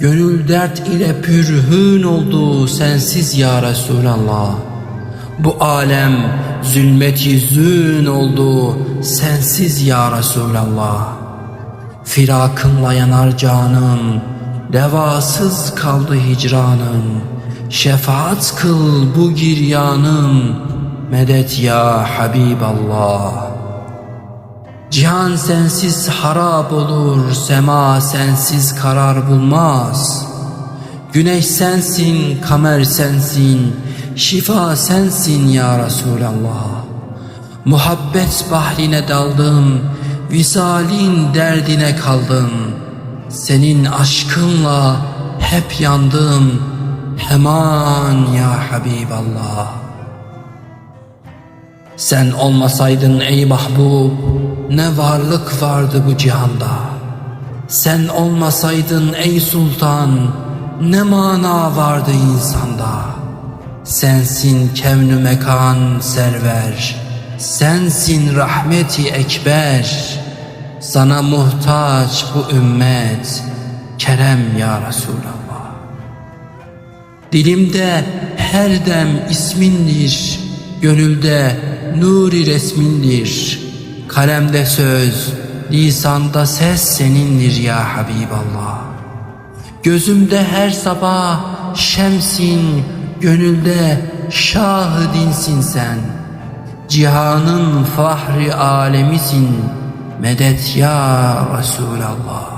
Gönül dert ile pürhün oldu sensiz ya Resulallah. Bu alem zulmeti zün oldu sensiz ya Resulallah. Firakınla yanar canım, devasız kaldı hicranım. Şefaat kıl bu giryanım, medet ya Habiballah. Cihan sensiz harap olur, sema sensiz karar bulmaz. Güneş sensin, kamer sensin, şifa sensin ya Resulallah. Muhabbet bahrine daldım, visalin derdine kaldım. Senin aşkınla hep yandım, heman ya Habiballah. Sen olmasaydın ey mahbub ne varlık vardı bu cihanda. Sen olmasaydın ey sultan ne mana vardı insanda. Sensin kevnü mekan server, sensin rahmeti ekber. Sana muhtaç bu ümmet, kerem ya Resulallah. Dilimde her dem ismindir, gönülde nuri resmindir. Kalemde söz, lisanda ses senindir ya Habiballah. Gözümde her sabah şemsin, gönülde şahı dinsin sen. Cihanın fahri alemisin, medet ya Resulallah.